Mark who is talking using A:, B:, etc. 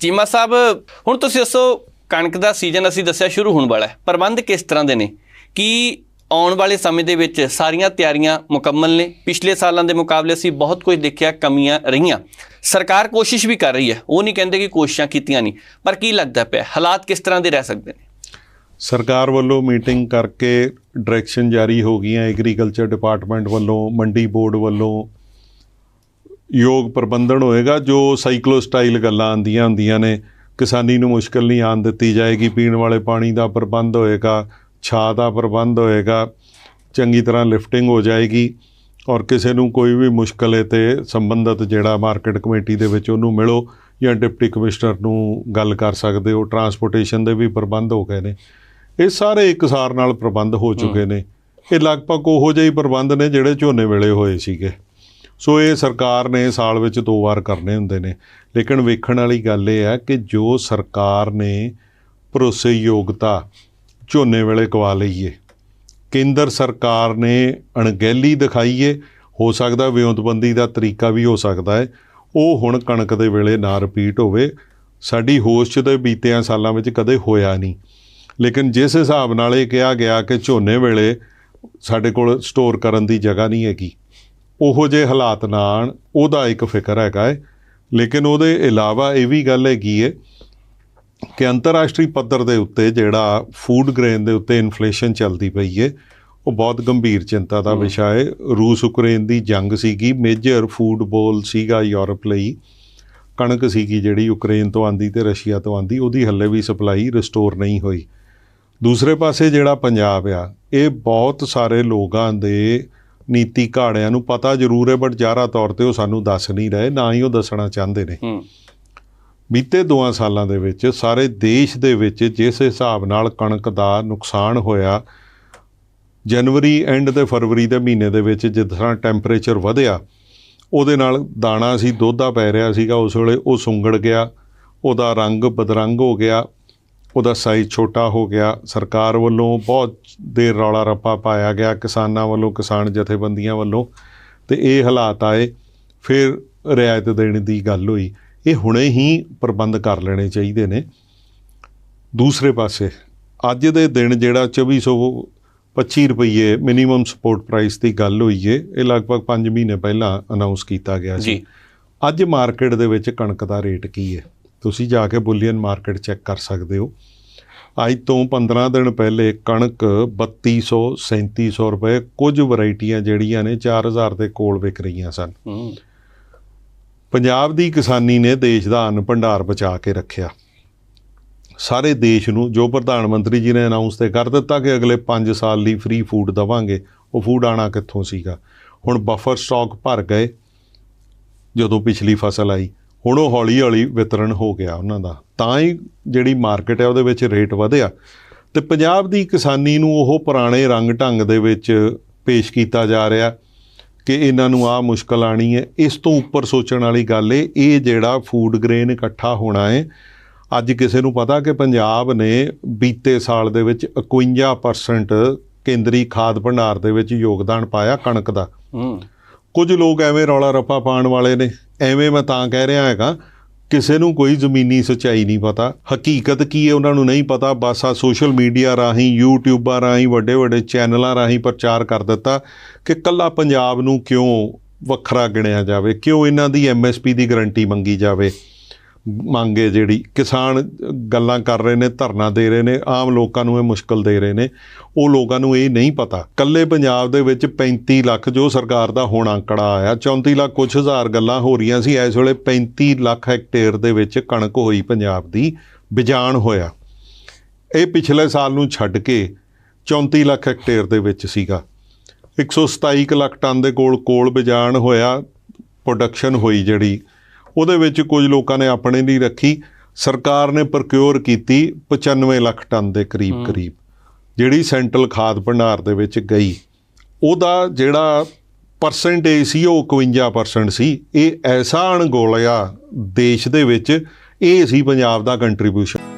A: ਚੀਮਾ ਸਾਹਿਬ, ਹੁਣ ਤੁਸੀਂ ਦੱਸੋ, ਕਣਕ ਦਾ ਸੀਜ਼ਨ ਅਸੀਂ ਦੱਸਿਆ ਸ਼ੁਰੂ ਹੋਣ ਵਾਲਾ ਹੈ, ਪ੍ਰਬੰਧ ਕਿਸ ਤਰ੍ਹਾਂ ਦੇ ਨੇ? ਕੀ ਆਉਣ ਵਾਲੇ ਸਮੇਂ ਦੇ ਵਿੱਚ ਸਾਰੀਆਂ ਤਿਆਰੀਆਂ ਮੁਕੰਮਲ ਨੇ? ਪਿਛਲੇ ਸਾਲਾਂ ਦੇ ਮੁਕਾਬਲੇ ਅਸੀਂ ਬਹੁਤ ਕੁਝ ਦੇਖਿਆ, ਕਮੀਆਂ ਰਹੀਆਂ। ਸਰਕਾਰ ਕੋਸ਼ਿਸ਼ ਵੀ ਕਰ ਰਹੀ ਹੈ, ਉਹ ਨਹੀਂ ਕਹਿੰਦੇ ਕਿ ਕੋਸ਼ਿਸ਼ਾਂ ਕੀਤੀਆਂ ਨਹੀਂ, ਪਰ ਕੀ ਲੱਗਦਾ ਪਿਆ, ਹਾਲਾਤ ਕਿਸ ਤਰ੍ਹਾਂ ਦੇ ਰਹਿ ਸਕਦੇ ਨੇ?
B: ਸਰਕਾਰ ਵੱਲੋਂ ਮੀਟਿੰਗ ਕਰਕੇ ਡਾਇਰੈਕਸ਼ਨ ਜਾਰੀ ਹੋ ਗਈਆਂ, ਐਗਰੀਕਲਚਰ ਡਿਪਾਰਟਮੈਂਟ ਵੱਲੋਂ, ਮੰਡੀ ਬੋਰਡ ਵੱਲੋਂ ਯੋਗ ਪ੍ਰਬੰਧਨ ਹੋਏਗਾ ਜੋ ਸਾਈਕਲੋ ਸਟਾਈਲ ਗੱਲਾਂ ਆਂਦੀਆਂ ਹੁੰਦੀਆਂ ਨੇ। ਕਿਸਾਨੀ ਨੂੰ ਮੁਸ਼ਕਲ ਨਹੀਂ ਆਣ ਦਿੱਤੀ ਜਾਏਗੀ। ਪੀਣ ਵਾਲੇ ਪਾਣੀ ਦਾ ਪ੍ਰਬੰਧ ਹੋਏਗਾ ਛਾਂ ਦਾ ਪ੍ਰਬੰਧ ਹੋਏਗਾ ਚੰਗੀ ਤਰ੍ਹਾਂ ਲਿਫਟਿੰਗ ਹੋ ਜਾਏਗੀ। ਔਰ ਕਿਸੇ ਨੂੰ ਕੋਈ ਵੀ ਮੁਸ਼ਕਲ ਹੈ ਤੇ ਸੰਬੰਧਤ ਜਿਹੜਾ ਮਾਰਕੀਟ ਕਮੇਟੀ ਦੇ ਵਿੱਚ ਉਹਨੂੰ ਮਿਲੋ ਜਾਂ ਡਿਪਟੀ ਕਮਿਸ਼ਨਰ ਨੂੰ ਗੱਲ ਕਰ ਸਕਦੇ ਹੋ। ਟਰਾਂਸਪੋਰਟੇਸ਼ਨ ਦੇ ਵੀ ਪ੍ਰਬੰਧ ਹੋ ਗਏ ਨੇ। ਇਹ ਸਾਰੇ ਇੱਕਸਾਰ ਨਾਲ ਪ੍ਰਬੰਧ ਹੋ ਚੁੱਕੇ ਨੇ। ਇਹ ਲਗਭਗ ਉਹੋ ਜਿਹੇ ਪ੍ਰਬੰਧ ਨੇ ਜਿਹੜੇ ਝੋਨੇ ਵੇਲੇ ਹੋਏ ਸੀਗੇ। ਸੋ ਇਹ ਸਰਕਾਰ ਨੇ ਸਾਲ ਵਿੱਚ ਦੋ ਵਾਰ ਕਰਨੇ ਹੁੰਦੇ ਨੇ। ਲੇਕਿਨ ਵੇਖਣ ਵਾਲੀ ਗੱਲ ਇਹ ਹੈ ਕਿ ਜੋ ਸਰਕਾਰ ਨੇ ਭਰੋਸੇਯੋਗਤਾ ਝੋਨੇ ਵੇਲੇ ਕਵਾ ਲਈਏ ਕੇਂਦਰ ਸਰਕਾਰ ਨੇ ਅਣਗਹਿਲੀ ਦਿਖਾਈਏ ਹੋ ਸਕਦਾ ਵਿਉਂਤਬੰਦੀ ਦਾ ਤਰੀਕਾ ਵੀ ਹੋ ਸਕਦਾ ਹੈ ਉਹ ਹੁਣ ਕਣਕ ਦੇ ਵੇਲੇ ਨਾ ਰਿਪੀਟ ਹੋਵੇ। ਸਾਡੀ ਹੋਸ਼ 'ਚ ਤਾਂ ਬੀਤਿਆਂ ਸਾਲਾਂ ਵਿੱਚ ਕਦੇ ਹੋਇਆ ਨਹੀਂ। ਲੇਕਿਨ ਜਿਸ ਹਿਸਾਬ ਨਾਲ ਇਹ ਕਿਹਾ ਗਿਆ ਕਿ ਝੋਨੇ ਵੇਲੇ ਸਾਡੇ ਕੋਲ ਸਟੋਰ ਕਰਨ ਦੀ ਜਗ੍ਹਾ ਨਹੀਂ ਹੈਗੀ ਉਹੋ ਜਿਹੇ ਹਾਲਾਤ ਨਾ ਆਉਣ ਉਹਦਾ ਇੱਕ ਫਿਕਰ ਹੈਗਾ ਹੈ ਲੇਕਿਨ ਉਹਦੇ ਇਲਾਵਾ ਇਹ ਵੀ ਗੱਲ ਹੈਗੀ ਹੈ ਕਿ ਅੰਤਰਰਾਸ਼ਟਰੀ ਪੱਧਰ ਦੇ ਉੱਤੇ ਜਿਹੜਾ ਫੂਡ ਗ੍ਰੇਨ ਦੇ ਉੱਤੇ ਇਨਫਲੇਸ਼ਨ ਚੱਲਦੀ ਪਈ ਹੈ ਉਹ ਬਹੁਤ ਗੰਭੀਰ ਚਿੰਤਾ ਦਾ ਵਿਸ਼ਾ ਹੈ ਰੂਸ ਯੂਕਰੇਨ ਦੀ ਜੰਗ ਸੀਗੀ ਮੇਜਰ ਫੂਡ ਬੋਲ ਸੀਗਾ ਯੂਰਪ ਲਈ। ਕਣਕ ਸੀਗੀ ਜਿਹੜੀ ਯੂਕਰੇਨ ਤੋਂ ਆਂਦੀ ਤੇ ਰਸ਼ੀਆ ਤੋਂ ਆਂਦੀ ਉਹਦੀ ਹੱਲੇ ਵੀ ਸਪਲਾਈ ਰਿਸਟੋਰ ਨਹੀਂ ਹੋਈ। ਦੂਸਰੇ ਪਾਸੇ ਜਿਹੜਾ ਪੰਜਾਬ ਆ ਇਹ ਬਹੁਤ ਸਾਰੇ ਲੋਕਾਂ ਦੇ ਨੀਤੀ ਘਾੜਿਆਂ ਨੂੰ ਪਤਾ ਜ਼ਰੂਰ ਹੈ ਬਟ ਜ਼ਾਹਰਾ ਤੌਰ ਤੇ ਉਹ ਸਾਨੂੰ ਦੱਸ ਨਹੀਂ ਰਹੇ ਨਾ ਹੀ ਉਹ ਦੱਸਣਾ ਚਾਹੁੰਦੇ ਨੇ। ਬੀਤੇ ਦੋਆਂ ਸਾਲਾਂ ਦੇ ਵਿੱਚ ਸਾਰੇ ਦੇਸ਼ ਦੇ ਵਿੱਚ ਜਿਸ ਹਿਸਾਬ ਨਾਲ ਕਣਕ ਦਾ ਨੁਕਸਾਨ ਹੋਇਆ ਜਨਵਰੀ ਐਂਡ ਤੇ ਫਰਵਰੀ ਦੇ ਮਹੀਨੇ ਦੇ ਵਿੱਚ ਜਿਸ ਤਰ੍ਹਾਂ ਟੈਂਪਰੇਚਰ ਵਧਿਆ ਉਹਦੇ ਨਾਲ ਦਾਣਾ ਸੀ ਦੋਧਾ ਪੈ ਰਿਹਾ ਸੀਗਾ ਉਸ ਵੇਲੇ ਉਹ ਸੁੰਗੜ ਗਿਆ ਉਹਦਾ ਰੰਗ ਬਦਰੰਗ ਹੋ ਗਿਆ ਉਹਦਾ ਸਾਈਜ਼ ਛੋਟਾ ਹੋ ਗਿਆ। ਸਰਕਾਰ ਵੱਲੋਂ ਬਹੁਤ ਦੇਰ ਰੌਲਾ ਰੱਪਾ ਪਾਇਆ ਗਿਆ ਕਿਸਾਨਾਂ ਵੱਲੋਂ ਕਿਸਾਨ ਜਥੇਬੰਦੀਆਂ ਵੱਲੋਂ। ਤੇ ਇਹ ਹਾਲਾਤ ਆਏ ਫਿਰ ਰਿਆਇਤ ਦੇਣ ਦੀ ਗੱਲ ਹੋਈ। ਇਹ ਹੁਣੇ ਹੀ ਪ੍ਰਬੰਧ ਕਰ ਲੈਣੇ ਚਾਹੀਦੇ ਨੇ। ਦੂਸਰੇ ਪਾਸੇ ਅੱਜ ਦੇ ਦਿਨ ਜਿਹੜਾ 2425 ਰੁਪਏ ਮਿਨੀਮਮ ਸਪੋਰਟ ਪ੍ਰਾਈਸ ਦੀ ਗੱਲ ਹੋਈ ਏ ਇਹ ਲਗਭਗ 5 ਮਹੀਨੇ ਪਹਿਲਾਂ ਅਨਾਉਂਸ ਕੀਤਾ ਗਿਆ ਸੀ। ਅੱਜ ਮਾਰਕੀਟ ਦੇ ਵਿੱਚ ਕਣਕ ਦਾ ਰੇਟ ਕੀ ਹੈ ਤੁਸੀਂ ਜਾ ਕੇ ਬੁਲੀਅਨ ਮਾਰਕੀਟ ਚੈੱਕ ਕਰ ਸਕਦੇ ਹੋ। ਅੱਜ ਤੋਂ 15 ਦਿਨ ਪਹਿਲੇ ਕਣਕ 3200 3700 ਰੁਪਏ ਕੁਝ ਵੈਰਾਈਟੀਆਂ ਜਿਹੜੀਆਂ ਨੇ 4000 ਦੇ ਕੋਲ ਵਿਕ ਰਹੀਆਂ ਸਨ। ਪੰਜਾਬ ਦੀ ਕਿਸਾਨੀ ਨੇ ਦੇਸ਼ ਦਾ ਅੰਨ ਭੰਡਾਰ ਬਚਾ ਕੇ ਰੱਖਿਆ। ਸਾਰੇ ਦੇਸ਼ ਨੂੰ ਜੋ ਪ੍ਰਧਾਨ ਮੰਤਰੀ ਜੀ ਨੇ ਅਨਾਉਂਸ ਤੇ ਕਰ ਦਿੱਤਾ ਕਿ ਅਗਲੇ 5 ਸਾਲ ਲਈ ਫ੍ਰੀ ਫੂਡ ਦਵਾਂਗੇ ਉਹ ਫੂਡ ਆਣਾ ਕਿੱਥੋਂ ਸੀਗਾ। ਹੁਣ ਬਫਰ ਸਟਾਕ ਭਰ ਗਏ ਜਦੋਂ ਪਿਛਲੀ ਫਸਲ ਆਈ ਹੁਣ ਉਹ ਹੌਲੀ ਹੌਲੀ ਵਿਤਰਨ ਹੋ ਗਿਆ ਉਹਨਾਂ ਦਾ। ਤਾਂ ਹੀ ਜਿਹੜੀ ਮਾਰਕੀਟ ਹੈ ਉਹਦੇ ਵਿੱਚ ਰੇਟ ਵਧਿਆ। ਤੇ ਪੰਜਾਬ ਦੀ ਕਿਸਾਨੀ ਨੂੰ ਉਹ ਪੁਰਾਣੇ ਰੰਗ ਢੰਗ ਦੇ ਵਿੱਚ ਪੇਸ਼ ਕੀਤਾ ਜਾ ਰਿਹਾ ਕਿ ਇਹਨਾਂ ਨੂੰ ਆ ਮੁਸ਼ਕਲ ਆਣੀ ਹੈ। ਇਸ ਤੋਂ ਉੱਪਰ ਸੋਚਣ ਵਾਲੀ ਗੱਲ ਏ ਇਹ ਜਿਹੜਾ ਫੂਡ ਗ੍ਰੇਨ ਇਕੱਠਾ ਹੋਣਾ ਹੈ ਅੱਜ ਕਿਸੇ ਨੂੰ ਪਤਾ ਕਿ ਪੰਜਾਬ ਨੇ ਬੀਤੇ ਸਾਲ ਦੇ ਵਿੱਚ 51% ਕੇਂਦਰੀ ਖਾਦ ਭੰਡਾਰ ਦੇ ਵਿੱਚ ਯੋਗਦਾਨ ਪਾਇਆ ਕਣਕ ਦਾ।
A: ਹੂੰ।
B: ਕੁਝ ਲੋਕ ਐਵੇਂ ਰੌਲਾ ਰੱਪਾ ਪਾਉਣ ਵਾਲੇ ਨੇ। ਐਵੇਂ ਮੈਂ ਤਾਂ ਕਹਿ ਰਿਹਾ ਹੈਗਾ, ਕਿਸੇ ਨੂੰ ਕੋਈ ਜ਼ਮੀਨੀ ਸੱਚਾਈ ਨਹੀਂ ਪਤਾ। ਹਕੀਕਤ ਕੀ ਹੈ, ਉਹਨਾਂ ਨੂੰ ਨਹੀਂ ਪਤਾ। ਬਸ ਆ ਸੋਸ਼ਲ ਮੀਡੀਆ ਰਾਹੀਂ ਯੂਟਿਊਬਾਂ ਰਾਹੀਂ, ਵੱਡੇ ਵੱਡੇ ਚੈਨਲਾਂ ਰਾਹੀਂ ਪ੍ਰਚਾਰ ਕਰ ਦਿੱਤਾ ਕਿ ਕੱਲਾ ਪੰਜਾਬ ਨੂੰ ਕਿਉਂ ਵੱਖਰਾ ਗਿਣਿਆ ਜਾਵੇ, ਕਿਉਂ ਇਹਨਾਂ ਦੀ ਐਮਐਸਪੀ ਦੀ ਗਾਰੰਟੀ ਮੰਗੀ ਜਾਵੇ। ਮੰਗ ਹੈ ਜਿਹੜੀ, ਕਿਸਾਨ ਗੱਲਾਂ ਕਰ ਰਹੇ ਨੇ, ਧਰਨਾ ਦੇ ਰਹੇ ਨੇ, ਆਮ ਲੋਕਾਂ ਨੂੰ ਇਹ ਮੁਸ਼ਕਲ ਦੇ ਰਹੇ ਨੇ। ਉਹ ਲੋਕਾਂ ਨੂੰ ਇਹ ਨਹੀਂ ਪਤਾ। ਕੱਲੇ ਪੰਜਾਬ ਦੇ ਵਿੱਚ 35 ਲੱਖ ਜੋ ਸਰਕਾਰ ਦਾ ਹੁਣ ਅੰਕੜਾ ਆਇਆ 34 ਲੱਖ ਕੁਝ ਹਜ਼ਾਰ ਗੱਲਾਂ ਹੋ ਰਹੀਆਂ ਸੀ, ਇਸ ਵੇਲੇ 35 ਲੱਖ ਹੈਕਟੇਅਰ ਦੇ ਵਿੱਚ ਕਣਕ ਹੋਈ ਪੰਜਾਬ ਦੀ, ਬਿਜਾਨ ਹੋਇਆ। ਇਹ ਪਿਛਲੇ ਸਾਲ ਨੂੰ ਛੱਡ ਕੇ 34 ਲੱਖ ਹੈਕਟੇਅਰ ਦੇ ਵਿੱਚ ਸੀਗਾ। 127 ਕੁ ਲੱਖ ਟਨ ਦੇ ਕੋਲ ਕੋਲ ਬਿਜਾਨ ਹੋਇਆ ਪ੍ਰੋਡਕਸ਼ਨ ਹੋਈ ਜਿਹੜੀ ਉਹਦੇ ਵਿੱਚ ਕੁਝ ਲੋਕਾਂ ਨੇ ਆਪਣੇ ਲਈ ਰੱਖੀ। ਸਰਕਾਰ ਨੇ ਪ੍ਰੋਕਿਉਰ ਕੀਤੀ 95 ਲੱਖ ਟਨ ਦੇ ਕਰੀਬ ਕਰੀਬ। ਜਿਹੜੀ ਸੈਂਟਰਲ ਖਾਦ ਭੰਡਾਰ ਦੇ ਵਿੱਚ ਗਈ। ਉਹਦਾ ਜਿਹੜਾ ਪਰਸੈਂਟੇਜ ਸੀ ਉਹ 51% ਸੀ। ਇਹ ਐਸਾ ਅਣਗੋਲਿਆ ਦੇਸ਼ ਦੇ ਵਿੱਚ ਇਹ ਸੀ ਪੰਜਾਬ ਦਾ ਕੰਟਰੀਬਿਊਸ਼ਨ